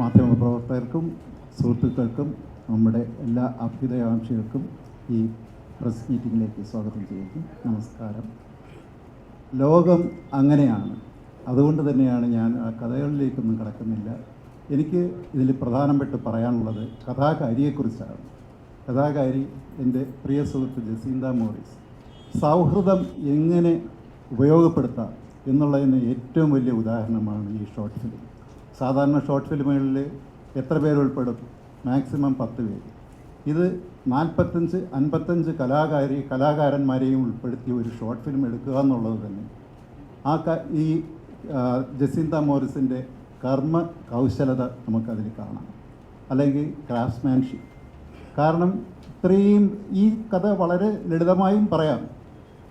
മാധ്യമപ്രവർത്തകർക്കും സുഹൃത്തുക്കൾക്കും നമ്മുടെ എല്ലാ അഭ്യുദയാകാംക്ഷികൾക്കും ഈ പ്രസ് മീറ്റിങ്ങിലേക്ക് സ്വാഗതം ചെയ്യുന്നു. നമസ്കാരം. ലോകം അങ്ങനെയാണ്. അതുകൊണ്ട് തന്നെയാണ് ഞാൻ ആ കഥകളിലേക്കൊന്നും കടക്കുന്നില്ല. എനിക്ക് ഇതിൽ പ്രധാനപ്പെട്ട് പറയാനുള്ളത് കഥാകാരിയെക്കുറിച്ചാണ്. കഥാകാരി എന്റെ പ്രിയ സുഹൃത്ത് ജസീന്ത മോറിസ്. സൗഹൃദം എങ്ങനെ ഉപയോഗപ്പെടുത്താം എന്നുള്ളതിന് ഏറ്റവും വലിയ ഉദാഹരണമാണ് ഈ ഷോർട്ട് ഫിലിം. സാധാരണ ഷോർട്ട് ഫിലിമുകളിൽ എത്ര പേര് ഉൾപ്പെടും മാക്സിമം പത്ത് പേര്. ഇത് നാൽപ്പത്തഞ്ച് അൻപത്തഞ്ച് കലാകാരി കലാകാരന്മാരെയും ഉൾപ്പെടുത്തി ഒരു ഷോർട്ട് ഫിലിം എടുക്കുക എന്നുള്ളത് തന്നെ. ആ ഈ ജസീന്ത മോറിസിന്റെ കർമ്മ കൗശലത നമുക്കതിൽ കാണാം. അല്ലെങ്കിൽ ക്രാഫ്റ്റ്സ്മാൻഷിപ്പ് കാരണം ഇത്രയും ഈ കഥ വളരെ ലളിതമായും പറയാം.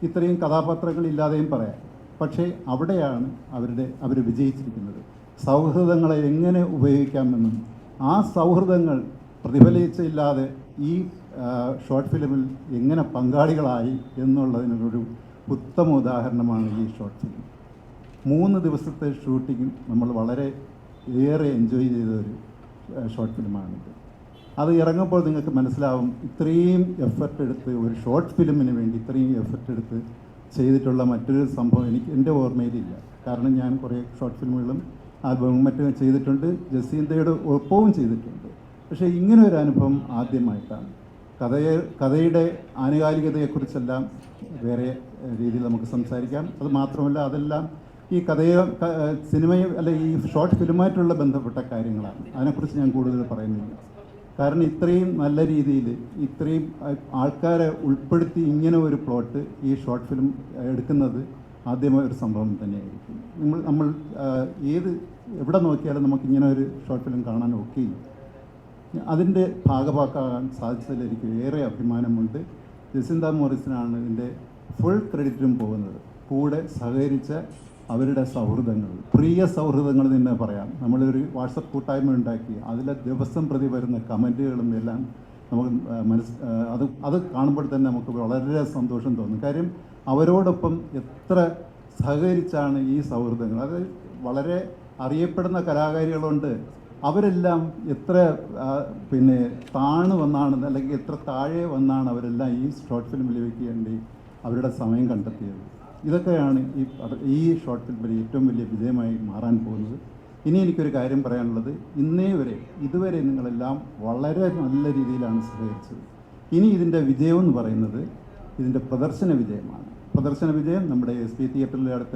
ഇത്രയും കഥാപാത്രങ്ങളില്ലാതെയും പറയാം. പക്ഷേ അവിടെയാണ് അവരുടെ അവർ വിജയിച്ചിരിക്കുന്നത്. സൗഹൃദങ്ങളെ എങ്ങനെ ഉപയോഗിക്കാമെന്നും ആ സൗഹൃദങ്ങൾ പ്രതിഫലിച്ചില്ലാതെ ഈ ഷോർട്ട് ഫിലിമിൽ എങ്ങനെ പങ്കാളികളായി എന്നുള്ളതിനൊരു ഉത്തമ ഉദാഹരണമാണ് ഈ ഷോർട്ട് ഫിലിം. മൂന്ന് ദിവസത്തെ ഷൂട്ടിംഗ് നമ്മൾ വളരെ ഏറെ എൻജോയ് ചെയ്ത ഒരു ഷോർട്ട് ഫിലിമാണിത്. അത് ഇറങ്ങുമ്പോൾ നിങ്ങൾക്ക് മനസ്സിലാവും ഇത്രയും എഫർട്ട് എടുത്ത് ഒരു ഷോർട്ട് ഫിലിമിന് വേണ്ടി ഇത്രയും എഫർട്ട് എടുത്ത് ചെയ്തിട്ടുള്ള മറ്റൊരു സംഭവം എനിക്ക് എന്റെ ഓർമ്മയിലില്ല. കാരണം ഞാൻ കുറേ ഷോർട്ട് ഫിലിമുകളും ആൽബവും മറ്റും ചെയ്തിട്ടുണ്ട് ജസീന്തയുടെ ഒപ്പവും ചെയ്തിട്ടുണ്ട്. പക്ഷേ ഇങ്ങനെ ഒരു അനുഭവം ആദ്യമായിട്ടാണ്. കഥയെ കഥയുടെ ആനുകാലികതയെക്കുറിച്ചെല്ലാം വേറെ രീതിയിൽ നമുക്ക് സംസാരിക്കാം. അത് മാത്രമല്ല അതെല്ലാം ഈ കഥയെ സിനിമയും അല്ല ഈ ഷോർട്ട് ഫിലിമായിട്ടുള്ള ബന്ധപ്പെട്ട കാര്യങ്ങളാണ്. അതിനെക്കുറിച്ച് ഞാൻ കൂടുതൽ പറയുന്നില്ല. കാരണം ഇത്രയും നല്ല രീതിയിൽ ഇത്രയും ആൾക്കാരെ ഉൾപ്പെടുത്തി ഇങ്ങനെ ഒരു പ്ലോട്ട് ഈ ഷോർട്ട് ഫിലിം എടുക്കുന്നത് ആദ്യമായ ഒരു സംഭവം തന്നെയായിരിക്കും. നമ്മൾ നമ്മൾ ഏത് എവിടെ നോക്കിയാലും നമുക്ക് ഇങ്ങനെ ഒരു ഷോർട്ട് ഫിലിം കാണാൻ ഒക്കെയും അതിന്റെ ഭാഗമാക്കാൻ സാധിച്ചതിൽ എനിക്ക് ഏറെ അഭിമാനമുണ്ട്. ജസിന്ത മോറിസിനാണ് ഇതിന്റെ ഫുൾ ക്രെഡിറ്റും പോകുന്നത്. കൂടെ സഹകരിച്ച അവരുടെ സൗഹൃദങ്ങൾ. പ്രിയ സൗഹൃദങ്ങൾ തന്നെ പറയാം. നമ്മളൊരു വാട്സപ്പ് കൂട്ടായ്മ ഉണ്ടാക്കി അതിലെ ദിവസം പ്രതി വരുന്ന കമന്റുകളും എല്ലാം നമുക്ക് മനസ് അത് അത് കാണുമ്പോൾ തന്നെ നമുക്ക് വളരെ സന്തോഷം തോന്നും. കാര്യം അവരോടൊപ്പം എത്ര സഹകരിച്ചാണ് ഈ സൗഹൃദങ്ങൾ? അത് വളരെ അറിയപ്പെടുന്ന കലാകാരികളുണ്ട്. അവരെല്ലാം എത്ര പിന്നെ താണു വന്നാണ് അല്ലെങ്കിൽ എത്ര താഴെ വന്നാണ് അവരെല്ലാം ഈ ഷോർട്ട് ഫിലിമിലേക്ക് വേണ്ടി അവരുടെ സമയം കണ്ടെത്തിയത്. ഇതൊക്കെയാണ് ഈ ഈ ഷോർട്ട് ഫിലിമിൽ ഏറ്റവും വലിയ വിജയമായി മാറാൻ പോകുന്നത്. ഇനി എനിക്കൊരു കാര്യം പറയാനുള്ളത്. ഇന്നേ വരെ ഇതുവരെ നിങ്ങളെല്ലാം വളരെ നല്ല രീതിയിലാണ് സഹകരിച്ചത്. ഇനി ഇതിന്റെ വിജയം എന്ന് പറയുന്നത് ഇതിന്റെ പ്രദർശന വിജയമാണ്. പ്രദർശന വിജയം നമ്മുടെ എസ് പി തിയേറ്ററിൽ അടുത്ത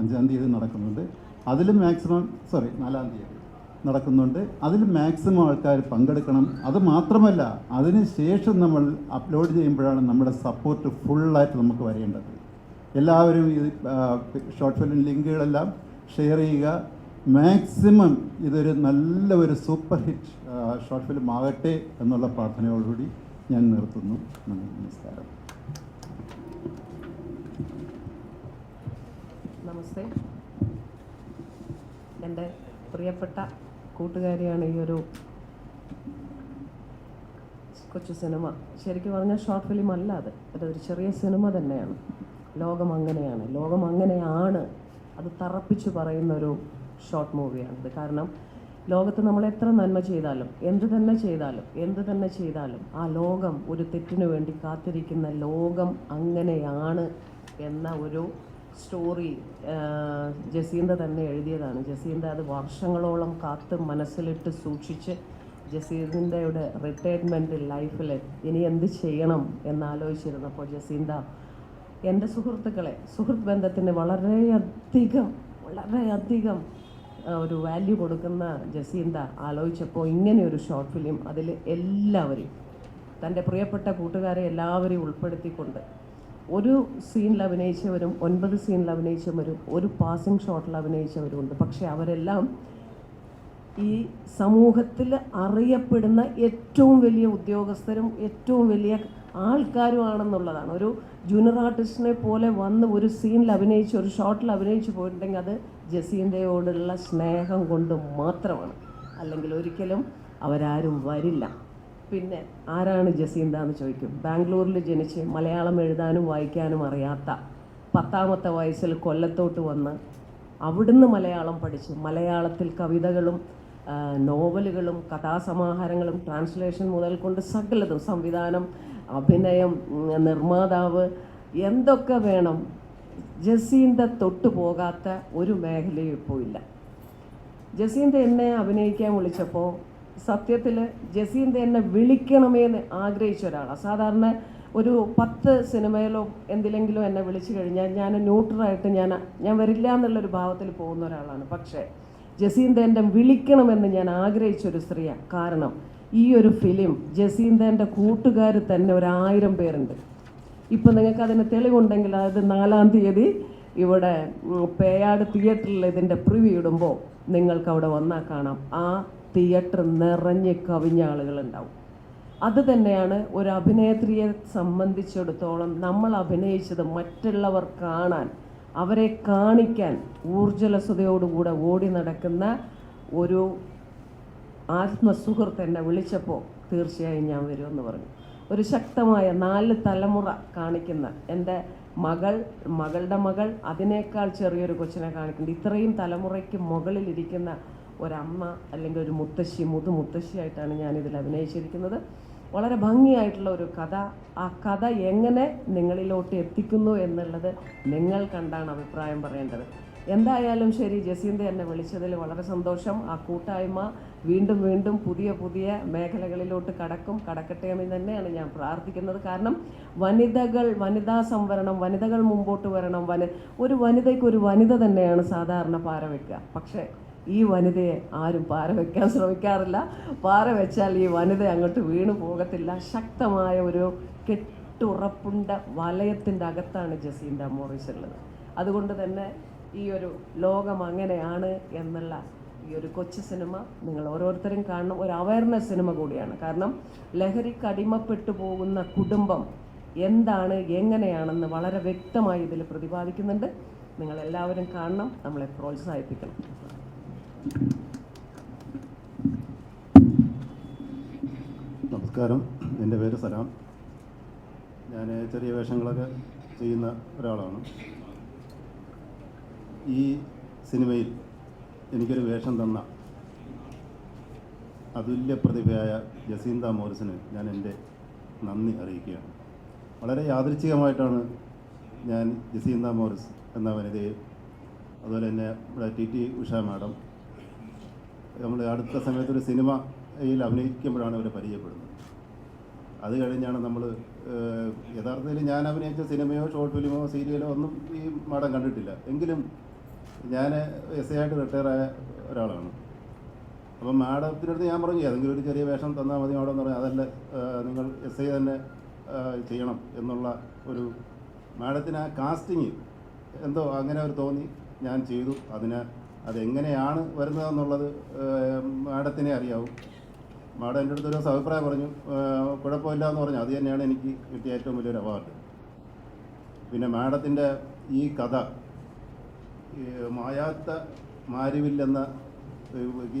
അഞ്ചാം തീയതി നടക്കുന്നുണ്ട്. അതിൽ മാക്സിമം സോറി നാലാം തീയതി നടക്കുന്നുണ്ട്. അതിൽ മാക്സിമം ആൾക്കാർ പങ്കെടുക്കണം. അത് മാത്രമല്ല അതിന് ശേഷം നമ്മൾ അപ്ലോഡ് ചെയ്യുമ്പോഴാണ് നമ്മുടെ സപ്പോർട്ട് ഫുള്ളായിട്ട് നമുക്ക് വരേണ്ടത്. എല്ലാവരും ഈ ഷോർട്ട് ഫിലിം ലിങ്കുകളെല്ലാം ഷെയർ ചെയ്യുക. മാക്സിമം ഇതൊരു നല്ല ഒരു സൂപ്പർ ഹിറ്റ് ഷോർട്ട് ഫിലിം ആകട്ടെ എന്നുള്ള പ്രാർത്ഥനയോടുകൂടി ഞാൻ നിർത്തുന്നു. നന്ദി നമസ്കാരം. നമസ്തേ എന്റെ പ്രിയപ്പെട്ട കൂട്ടുകാരിയാണ് ഈ ഒരു കൊച്ചു സിനിമ. ശരിക്കും പറഞ്ഞാൽ ഷോർട്ട് ഫിലിം അല്ല അത്. അതൊരു ചെറിയ സിനിമ തന്നെയാണ്. ലോകം അങ്ങനെയാണ്. ലോകം അങ്ങനെയാണ് അത് തറപ്പിച്ച് പറയുന്ന ഒരു ഷോർട്ട് മൂവിയാണിത് കാരണം ലോകത്ത് നമ്മൾ എത്ര നന്മ ചെയ്താലും എന്ത് തന്നെ ചെയ്താലും എന്ത് തന്നെ ചെയ്താലും ആ ലോകം ഒരു തെറ്റിനു വേണ്ടി കാത്തിരിക്കുന്ന ലോകം അങ്ങനെയാണ് എന്ന ഒരു സ്റ്റോറി ജസീന്ത തന്നെ എഴുതിയതാണ്. ജസീന്ത അത് വർഷങ്ങളോളം കാത്ത് മനസ്സിലിട്ട് സൂക്ഷിച്ച് ജസീന്തയുടെ റിട്ടയർമെന്റ് ലൈഫിൽ ഇനി എന്ത് ചെയ്യണം എന്നാലോചിച്ചിരുന്നപ്പോൾ ജസീന്ത എന്റെ സുഹൃത്തുക്കളെ സുഹൃത്ത് ബന്ധത്തിന് വളരെയധികം വളരെയധികം ഒരു വാല്യൂ കൊടുക്കുന്ന ജസീന്ത ആലോചിച്ചപ്പോൾ ഇങ്ങനെ ഒരു ഷോർട്ട് ഫിലിം അതിൽ എല്ലാവരെയും തന്റെ പ്രിയപ്പെട്ട കൂട്ടുകാരെ എല്ലാവരെയും ഉൾപ്പെടുത്തിക്കൊണ്ട് ഒരു സീനിൽ അഭിനയിച്ചവരും ഒൻപത് സീനിൽ അഭിനയിച്ചവരും ഒരു പാസിംഗ് ഷോട്ടിൽ അഭിനയിച്ചവരുമുണ്ട് പക്ഷെ അവരെല്ലാം ഈ സമൂഹത്തിൽ അറിയപ്പെടുന്ന ഏറ്റവും വലിയ ഉദ്യോഗസ്ഥരും ഏറ്റവും വലിയ ആൾക്കാരുമാണെന്നുള്ളതാണ് ഒരു ജൂനിയർ ആർട്ടിസ്റ്റിനെ പോലെ വന്ന് ഒരു സീനിൽ അഭിനയിച്ച് ഒരു ഷോട്ടിൽ അഭിനയിച്ച് പോയിട്ടുണ്ടെങ്കിൽ അത് ജസീന്റെയോടുള്ള സ്നേഹം കൊണ്ട് മാത്രമാണ്. അല്ലെങ്കിൽ ഒരിക്കലും അവരാരും വരില്ല. പിന്നെ ആരാണ് ജസീന്ത എന്ന് ചോദിക്കും. ബാംഗ്ലൂരിൽ ജനിച്ച് മലയാളം എഴുതാനും വായിക്കാനും അറിയാത്ത പത്താമത്തെ വയസ്സിൽ കൊല്ലത്തോട്ട് വന്ന് അവിടുന്ന് മലയാളം പഠിച്ച്. മലയാളത്തിൽ കവിതകളും നോവലുകളും കഥാസമാഹാരങ്ങളും ട്രാൻസ്ലേഷൻ മുതൽ കൊണ്ട് സകലതും സംവിധാനം അഭിനയം നിർമ്മാതാവ് എന്തൊക്കെ വേണം. ജസീന്ത തൊട്ടു പോകാത്ത ഒരു മേഖലയും ഇപ്പോൾ ഇല്ല ജസീന്ത എന്നെ അഭിനയിക്കാൻ വിളിച്ചപ്പോൾ സത്യത്തിൽ ജസീന്ത എന്നെ വിളിക്കണമെന്ന് ആഗ്രഹിച്ച ഒരാളാണ് സാധാരണ ഒരു പത്ത് സിനിമയിലോ എന്തിലെങ്കിലും എന്നെ വിളിച്ചു കഴിഞ്ഞാൽ ഞാൻ ന്യൂട്രലായിട്ട് ഞാൻ ഞാൻ വരില്ല എന്നുള്ളൊരു ഭാവത്തിൽ പോകുന്ന ഒരാളാണ്. പക്ഷേ ജസീന്ത എന്നെ വിളിക്കണമെന്ന് ഞാൻ ആഗ്രഹിച്ച ഒരു സ്ത്രീയാണ് കാരണം ഈ ഒരു ഫിലിം ജസീന്തേന്റെ കൂട്ടുകാർ തന്നെ ഒരു ആയിരം പേരുണ്ട്. ഇപ്പം നിങ്ങൾക്ക് അതിന് തെളിവുണ്ടെങ്കിൽ അതായത് നാലാം തീയതി ഇവിടെ പേയാട് തിയേറ്ററിൽ ഇതിന്റെ പ്രിവ്യൂ ഇടുമ്പോൾ നിങ്ങൾക്ക് അവിടെ വന്നാൽ കാണാം. ആ തിയേറ്റർ നിറഞ്ഞ് കവിഞ്ഞ ആളുകളുണ്ടാവും. അത് തന്നെയാണ് ഒരു അഭിനേത്രിയെ സംബന്ധിച്ചിടത്തോളം നമ്മൾ അഭിനയിച്ചത് മറ്റുള്ളവർ കാണാൻ അവരെ കാണിക്കാൻ ഊർജലസ്വതയോടുകൂടെ ഓടി നടക്കുന്ന ഒരു ആത്മസുഹൃത്ത് എന്നെ വിളിച്ചപ്പോൾ തീർച്ചയായും ഞാൻ വരുമെന്ന് പറഞ്ഞു. ഒരു ശക്തമായ നാല് തലമുറ കാണിക്കുന്ന എന്റെ മകൾ മകളുടെ മകൾ അതിനേക്കാൾ ചെറിയൊരു കൊച്ചിനെ കാണിക്കുന്നുണ്ട്. ഇത്രയും തലമുറയ്ക്ക് മുകളിലിരിക്കുന്ന ഒരമ്മ അല്ലെങ്കിൽ ഒരു മുത്തശ്ശി മുതു മുത്തശ്ശിയായിട്ടാണ് ഞാനിതിൽ അഭിനയിച്ചിരിക്കുന്നത്. വളരെ ഭംഗിയായിട്ടുള്ള ഒരു കഥ. ആ കഥ എങ്ങനെ നിങ്ങളിലോട്ട് എത്തിക്കുന്നു എന്നുള്ളത് നിങ്ങൾ കണ്ടാണ് അഭിപ്രായം പറയേണ്ടത്. എന്തായാലും ശരി ജസീന്ത എന്നെ വിളിച്ചതിൽ വളരെ സന്തോഷം. ആ കൂട്ടായ്മ വീണ്ടും വീണ്ടും പുതിയ പുതിയ മേഖലകളിലോട്ട് കടക്കും. കടക്കട്ടെ എന്ന് തന്നെയാണ് ഞാൻ പ്രാർത്ഥിക്കുന്നത്. കാരണം വനിതകൾ വനിതാ സംവരണം വനിതകൾ മുമ്പോട്ട് വരണം ഒരു വനിതയ്ക്ക് ഒരു വനിത തന്നെയാണ് സാധാരണ പാര വെക്കുക. പക്ഷേ ഈ വനിതയെ ആരും പാറ വയ്ക്കാൻ ശ്രമിക്കാറില്ല. പാറ വെച്ചാൽ ഈ വനിത അങ്ങോട്ട് വീണു പോകത്തില്ല. ശക്തമായ ഒരു കെട്ടുറപ്പുണ്ട വലയത്തിന്റെ അകത്താണ് ജസീന്റെ മോറിസ് ഉള്ളത്. അതുകൊണ്ട് തന്നെ ഈ ഒരു ലോകം അങ്ങനെയാണ് എന്നുള്ള ഈ ഒരു കൊച്ചു സിനിമ നിങ്ങൾ ഓരോരുത്തരും കാണണം. ഒരു അവയർനെസ് സിനിമ കൂടിയാണ്. കാരണം ലഹരിക്ക് അടിമപ്പെട്ടു പോകുന്ന കുടുംബം എന്താണ് എങ്ങനെയാണെന്ന് വളരെ വ്യക്തമായി ഇതിൽ പ്രതിപാദിക്കുന്നുണ്ട്. നിങ്ങൾ എല്ലാവരും കാണണം. നമ്മളെ പ്രോത്സാഹിപ്പിക്കണം. നമസ്കാരം. എന്റെ പേര് സലാം. ഞാൻ ചെറിയ വേഷങ്ങളൊക്കെ ചെയ്യുന്ന ഒരാളാണ്. ഈ സിനിമയിൽ എനിക്കൊരു വേഷം തന്ന അതുല്യ പ്രതിഭയായ ജസീന്ത മോറിസിന് ഞാൻ എന്റെ നന്ദി അറിയിക്കുകയാണ്. വളരെ യാദൃച്ഛികമായിട്ടാണ് ഞാൻ ജസീന്ത മോറിസ് എന്ന വനിതയെ അതുപോലെ തന്നെ ടി ടി ഉഷ മാഡം നമ്മൾ അടുത്ത സമയത്തൊരു സിനിമയിൽ അഭിനയിക്കുമ്പോഴാണ് അവരെ പരിചയപ്പെടുന്നത്. അത് കഴിഞ്ഞാണ് നമ്മൾ യഥാർത്ഥത്തിൽ ഞാൻ അഭിനയിച്ച സിനിമയോ ഷോർട്ട് ഫിലിമോ സീരിയലോ ഒന്നും ഈ മാഡം കണ്ടിട്ടില്ല. എങ്കിലും ഞാൻ എസ് എ ആയിട്ട് റിട്ടയറായ ഒരാളാണ്. അപ്പം മാഡത്തിനടുത്ത് ഞാൻ പറഞ്ഞു ഏതെങ്കിലും ഒരു ചെറിയ വേഷം തന്നാൽ മതി മാഡം എന്ന് അതല്ല നിങ്ങൾ എസ് ഐ തന്നെ ചെയ്യണം എന്നുള്ള ഒരു മാഡത്തിന് ആ കാസ്റ്റിങ് എന്തോ അങ്ങനെ ഒരു തോന്നി ഞാൻ ചെയ്തു. അതിന് അതെങ്ങനെയാണ് വരുന്നതെന്നുള്ളത് മാഡത്തിനെ അറിയാവും. മാഡം എന്റെ അടുത്ത് ഒരു അഭിപ്രായം പറഞ്ഞു കുഴപ്പമില്ല എന്ന് പറഞ്ഞു. അത് തന്നെയാണ് എനിക്ക് കിട്ടിയ ഏറ്റവും വലിയൊരു അവാർഡ്. പിന്നെ മാഡത്തിന്റെ ഈ കഥ മായാത്ത മാരിവില്ലെന്ന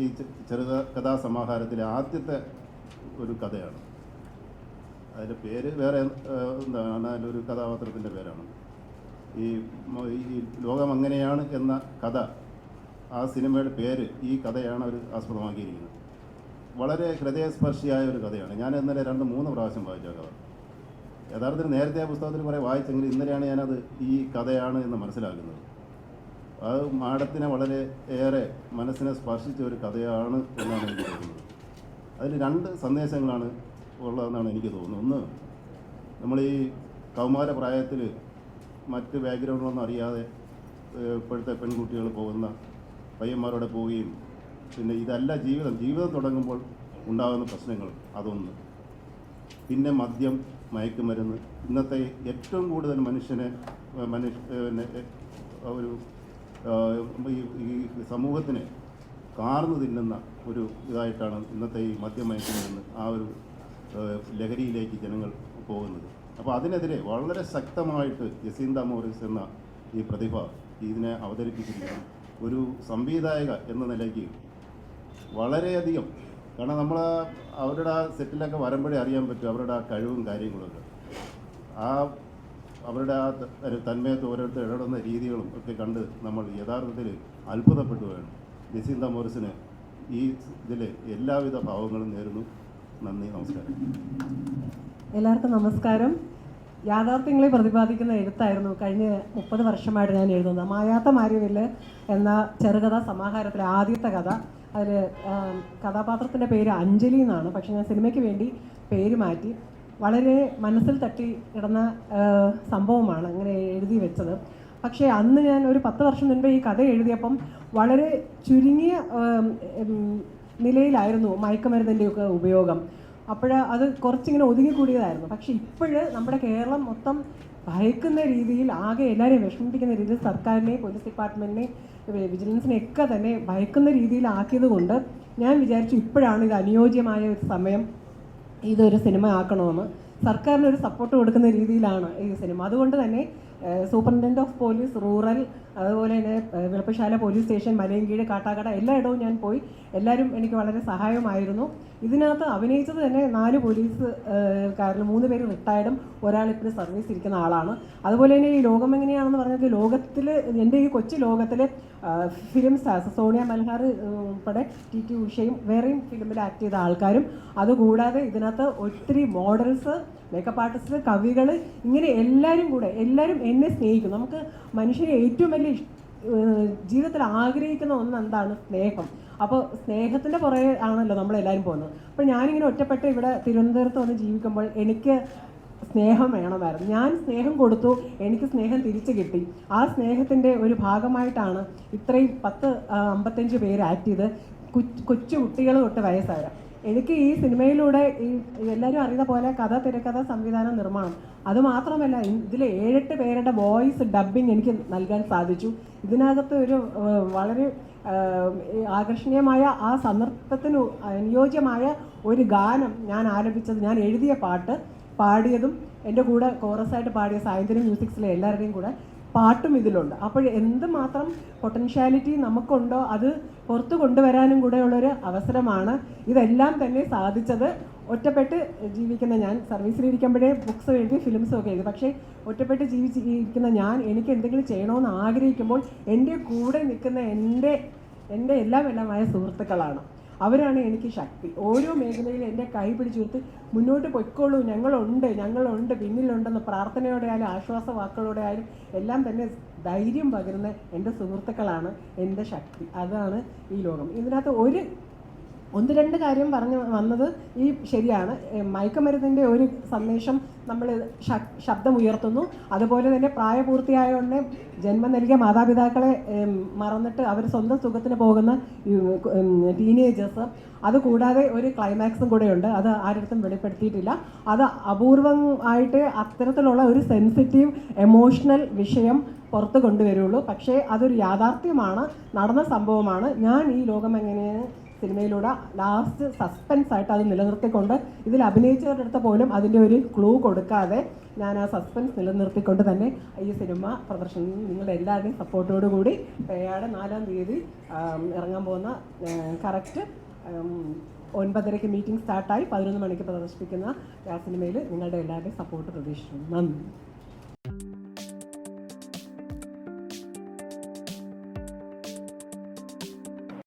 ഈ ചെറുത കഥാസമാഹാരത്തിലെ ആദ്യത്തെ ഒരു കഥയാണ്. അതിന്റെ പേര് വേറെ എന്താണ്? അതിലൊരു കഥാപാത്രത്തിന്റെ പേരാണ്. ഈ ലോകം അങ്ങനെയാണ് എന്ന കഥ ആ സിനിമയുടെ പേര് ഈ കഥയാണ് അവർ ആസ്പദമാക്കിയിരിക്കുന്നത്. വളരെ ഹൃദയസ്പർശിയായ ഒരു കഥയാണ്. ഞാൻ ഇന്നലെ രണ്ട് മൂന്ന് പ്രാവശ്യം വായിച്ച കഥ. യഥാർത്ഥത്തിൽ നേരത്തെ ആ പുസ്തകത്തിൽ കുറേ വായിച്ചെങ്കിലും ഇന്നലെയാണ് ഞാനത് ഈ കഥയാണ് എന്ന് മനസ്സിലാക്കുന്നത്. അത് മാഡത്തിനെ വളരെ ഏറെ മനസ്സിനെ സ്പർശിച്ച ഒരു കഥയാണ് എന്നാണ് എനിക്ക് തോന്നുന്നത്. അതിൽ രണ്ട് സന്ദേശങ്ങളാണ് ഉള്ളതെന്നാണ് എനിക്ക് തോന്നുന്നത്. ഒന്ന് നമ്മൾ ഈ കൗമാര പ്രായത്തിൽ മറ്റ് ബാക്ക്ഗ്രൗണ്ടുകളൊന്നും അറിയാതെ ഇപ്പോഴത്തെ പെൺകുട്ടികൾ പോകുന്ന പയ്യന്മാരോടെ പോവുകയും പിന്നെ ഇതല്ല ജീവിതം. ജീവിതം തുടങ്ങുമ്പോൾ ഉണ്ടാകുന്ന പ്രശ്നങ്ങൾ അതൊന്ന്. പിന്നെ മദ്യം മയക്കുമരുന്ന്. ഇന്നത്തെ ഏറ്റവും കൂടുതൽ മനുഷ്യനെ മനുഷ്യ ഒരു ഈ സമൂഹത്തിനെ കാർന്നു തിന്നുന്ന ഒരു ഇതായിട്ടാണ് ഇന്നത്തെ ഈ മദ്യം മയക്കുമരുന്ന് ആ ഒരു ലഹരിയിലേക്ക് ജനങ്ങൾ പോകുന്നത്. അപ്പോൾ അതിനെതിരെ വളരെ ശക്തമായിട്ട് ജസീന്ത മോറിസ് എന്ന ഈ പ്രതിഭ ഇതിനെ അവതരിപ്പിച്ചിരിക്കുന്നു. ഒരു സംവിധായക എന്ന നിലയ്ക്ക് വളരെയധികം കാരണം നമ്മൾ അവരുടെ ആ സെറ്റിലൊക്കെ വരുമ്പോഴേ അറിയാൻ പറ്റും അവരുടെ ആ കഴിവും കാര്യങ്ങളൊക്കെ. ആ അവരുടെ ആ തന്മയത്ത് ഓരോരുത്തർ ഇടപെടുന്ന രീതികളും ഒക്കെ കണ്ട് നമ്മൾ യഥാർത്ഥത്തിൽ അത്ഭുതപ്പെട്ടു വേണം ജസീന്ത മോറിസിന് ഈ ഇതിൽ എല്ലാവിധ ഭാവങ്ങളും നേരുന്നു. നന്ദി നമസ്കാരം. എല്ലാവർക്കും നമസ്കാരം. യാഥാർത്ഥ്യങ്ങളെ പ്രതിപാദിക്കുന്ന എഴുത്തായിരുന്നു കഴിഞ്ഞ മുപ്പത് വർഷമായിട്ട് ഞാൻ എഴുതുന്നത്. മായാത്ത മാര്യവില്ല് എന്ന ചെറുകഥ സമാഹാരത്തിലെ ആദ്യത്തെ കഥ. അതിൽ കഥാപാത്രത്തിന്റെ പേര് അഞ്ജലി എന്നാണ്. പക്ഷേ ഞാൻ സിനിമയ്ക്ക് വേണ്ടി പേര് മാറ്റി വളരെ മനസ്സിൽ തട്ടി കിടന്ന സംഭവമാണ് അങ്ങനെ എഴുതി വെച്ചത്. പക്ഷേ അന്ന് ഞാൻ ഒരു പത്ത് വർഷം മുൻപ് ഈ കഥ എഴുതിയപ്പം വളരെ ചുരുങ്ങിയ നിലയിലായിരുന്നു മയക്കുമരുന്നിന്റെയൊക്കെ ഉപയോഗം. അപ്പോൾ അത് കുറച്ചിങ്ങനെ ഒതുങ്ങിക്കൂടിയതായിരുന്നു. പക്ഷേ ഇപ്പോഴ് നമ്മുടെ കേരളം മൊത്തം ഭയക്കുന്ന രീതിയിൽ ആകെ എല്ലാവരെയും വിഷമിപ്പിക്കുന്ന രീതിയിൽ സർക്കാരിനെ പോലീസ് ഡിപ്പാർട്ട്മെന്റിനെ വിജിലൻസിനെ ഒക്കെ തന്നെ ഭയക്കുന്ന രീതിയിലാക്കിയത് കൊണ്ട് ഞാൻ വിചാരിച്ചു ഇപ്പോഴാണ് ഇത് അനുയോജ്യമായ ഒരു സമയം ഇതൊരു സിനിമ ആക്കണമെന്ന്. സർക്കാരിന് ഒരു സപ്പോർട്ട് കൊടുക്കുന്ന രീതിയിലാണ് ഈ സിനിമ. അതുകൊണ്ട് തന്നെ സൂപ്രണ്ടന്റ് ഓഫ് പോലീസ് റൂറൽ അതുപോലെ തന്നെ വിളപ്പശാല പോലീസ് സ്റ്റേഷൻ മലയൻകീഴ് കാട്ടാക്കട എല്ലായിടവും ഞാൻ പോയി. എല്ലാവരും എനിക്ക് വളരെ സഹായമായിരുന്നു ഇതിനകത്ത് അഭിനയിച്ചത് തന്നെ നാല് പോലീസ് കാരണം മൂന്ന് പേര് റിട്ടയർഡും ഒരാൾ ഇപ്പോൾ സർവീസ് ഇരിക്കുന്ന ആളാണ്. അതുപോലെ തന്നെ ഈ ലോകം എങ്ങനെയാണെന്ന് പറഞ്ഞത് ലോകത്തിൽ എന്റെ ഈ കൊച്ചു ലോകത്തിൽ ഫിലിം സ്റ്റാർസ് സോണിയ മൽഹാർ ഉൾപ്പെടെ ടി ടി ഉഷയും വേറെയും ഫിലിമിൽ ആക്ട് ചെയ്ത ആൾക്കാരും. അതുകൂടാതെ ഇതിനകത്ത് ഒത്തിരി മോഡൽസ് മേക്കപ്പ് ആർട്ടിസ്റ്റ് കവികൾ ഇങ്ങനെ എല്ലാവരും കൂടെ എല്ലാവരും എന്നെ സ്നേഹിക്കും നമുക്ക് മനുഷ്യരെ ഏറ്റവും വലിയ ജീവിതത്തിൽ ആഗ്രഹിക്കുന്ന ഒന്ന് എന്താണ് സ്നേഹം. അപ്പോൾ സ്നേഹത്തിന്റെ പുറകെ ആണല്ലോ നമ്മളെല്ലാവരും പോകുന്നത്. അപ്പോൾ ഞാനിങ്ങനെ ഒറ്റപ്പെട്ട് ഇവിടെ തിരുവനന്തപുരത്ത് വന്ന് ജീവിക്കുമ്പോൾ എനിക്ക് സ്നേഹം വേണമായിരുന്നു. ഞാൻ സ്നേഹം കൊടുത്തു എനിക്ക് സ്നേഹം തിരിച്ചു കിട്ടി. ആ സ്നേഹത്തിന്റെ ഒരു ഭാഗമായിട്ടാണ് ഇത്രയും പത്ത് അമ്പത്തഞ്ച് പേര് ആക്ട് ചെയ്ത് കൊച്ചു കുട്ടികൾ തൊട്ട് വയസ്സായ എനിക്ക് ഈ സിനിമയിലൂടെ ഈ എല്ലാവരും അറിയുന്ന പോലെ കഥ തിരക്കഥ സംവിധാനം നിർമ്മാണം. അതുമാത്രമല്ല ഇതിൽ ഏഴെട്ട് പേരുടെ വോയിസ് ഡബ്ബിംഗ് എനിക്ക് നൽകാൻ സാധിച്ചു. ഇതിനകത്ത് ഒരു വളരെ ആകർഷണീയമായ ആ സന്ദർഭത്തിന് അനുയോജ്യമായ ഒരു ഗാനം ഞാൻ ആരംഭിച്ചത് ഞാൻ എഴുതിയ പാട്ട് പാടിയതും എന്റെ കൂടെ കോറസായിട്ട് പാടിയ സായന്ത്രി മ്യൂസിക്സിലെ എല്ലാവരുടെയും കൂടെ പാട്ടും ഇതിലുണ്ട്. അപ്പോൾ എന്തുമാത്രം പൊട്ടൻഷ്യാലിറ്റി നമുക്കുണ്ടോ അത് പുറത്തു കൊണ്ടുവരാനും കൂടെ ഉള്ളൊരു അവസരമാണ് ഇതെല്ലാം തന്നെ സാധിച്ചത്. ഒറ്റപ്പെട്ട് ജീവിക്കുന്ന ഞാൻ സർവീസിലിരിക്കുമ്പോഴേ ബുക്സ് എഴുതി ഫിലിംസും ഒക്കെ എഴുതി. പക്ഷേ ഒറ്റപ്പെട്ട് ജീവിച്ചിരിക്കുന്ന ഞാൻ എനിക്ക് എന്തെങ്കിലും ചെയ്യണമെന്ന് ആഗ്രഹിക്കുമ്പോൾ എന്റെ കൂടെ നിൽക്കുന്ന എന്റെ എന്റെ എല്ലാം എല്ലാമായ സുഹൃത്തുക്കളാണ്. അവരാണ് എനിക്ക് ശക്തി. ഓരോ മേഖലയിലും എന്റെ കൈ പിടിച്ചുയർത്തി മുന്നോട്ട് പൊയ്ക്കോളൂ. ഞങ്ങളുണ്ട് ഞങ്ങളുണ്ട് പിന്നിലുണ്ടെന്ന് പ്രാർത്ഥനയോടെ ആയാലും ആശ്വാസ വാക്കുകളോടെ ആയാലും എല്ലാം തന്നെ ധൈര്യം പകരുന്ന എന്റെ സുഹൃത്തുക്കളാണ് എന്റെ ശക്തി. അതാണ് ഈ ലോകം. ഇതിനകത്ത് ഒരു ഒന്ന് രണ്ട് കാര്യം പറഞ്ഞു വന്നത് ഈ ശരിയാണ്. മയക്കുമരുന്നിന്റെ ഒരു സന്ദേശം നമ്മൾ ശബ്ദം ഉയർത്തുന്നു അതുപോലെ തന്നെ പ്രായപൂർത്തിയായ ഉടനെ ജന്മം നൽകിയ മാതാപിതാക്കളെ മറന്നിട്ട് അവർ സ്വന്തം സുഖത്തിന് പോകുന്ന ടീനേജേഴ്സ് അതുകൂടാതെ ഒരു ക്ലൈമാക്സും കൂടെ ഉണ്ട് അത് ആരുടെ വെളിപ്പെടുത്തിയിട്ടില്ല. അത് അപൂർവമായിട്ട് അത്തരത്തിലുള്ള ഒരു സെൻസിറ്റീവ് എമോഷണൽ വിഷയം പുറത്ത് കൊണ്ടുവരുള്ളൂ. പക്ഷേ അതൊരു യാഥാർത്ഥ്യമാണ്. നടന്ന സംഭവമാണ്. ഞാൻ ഈ ലോകം എങ്ങനെയാണ് സിനിമയിലൂടെ ലാസ്റ്റ് സസ്പെൻസ് ആയിട്ട് അത് നിലനിർത്തിക്കൊണ്ട് ഇതിൽ അഭിനയിച്ചവരുടെ അടുത്ത് പോലും അതിന്റെ ഒരു ക്ലൂ കൊടുക്കാതെ ഞാൻ ആ സസ്പെൻസ് നിലനിർത്തിക്കൊണ്ട് തന്നെ ഈ സിനിമ പ്രദർശനം നിങ്ങളുടെ എല്ലാവരുടെയും സപ്പോർട്ടോടു കൂടി പേയാട് നാലാം തീയതി ഇറങ്ങാൻ പോകുന്ന കറക്റ്റ് ഒൻപതരയ്ക്ക് മീറ്റിംഗ് സ്റ്റാർട്ടായി പതിനൊന്ന് മണിക്ക് പ്രദർശിപ്പിക്കുന്ന ആ സിനിമയിൽ നിങ്ങളുടെ എല്ലാവരുടെയും സപ്പോർട്ട് പ്രതീക്ഷിക്കുന്നു. നന്ദി.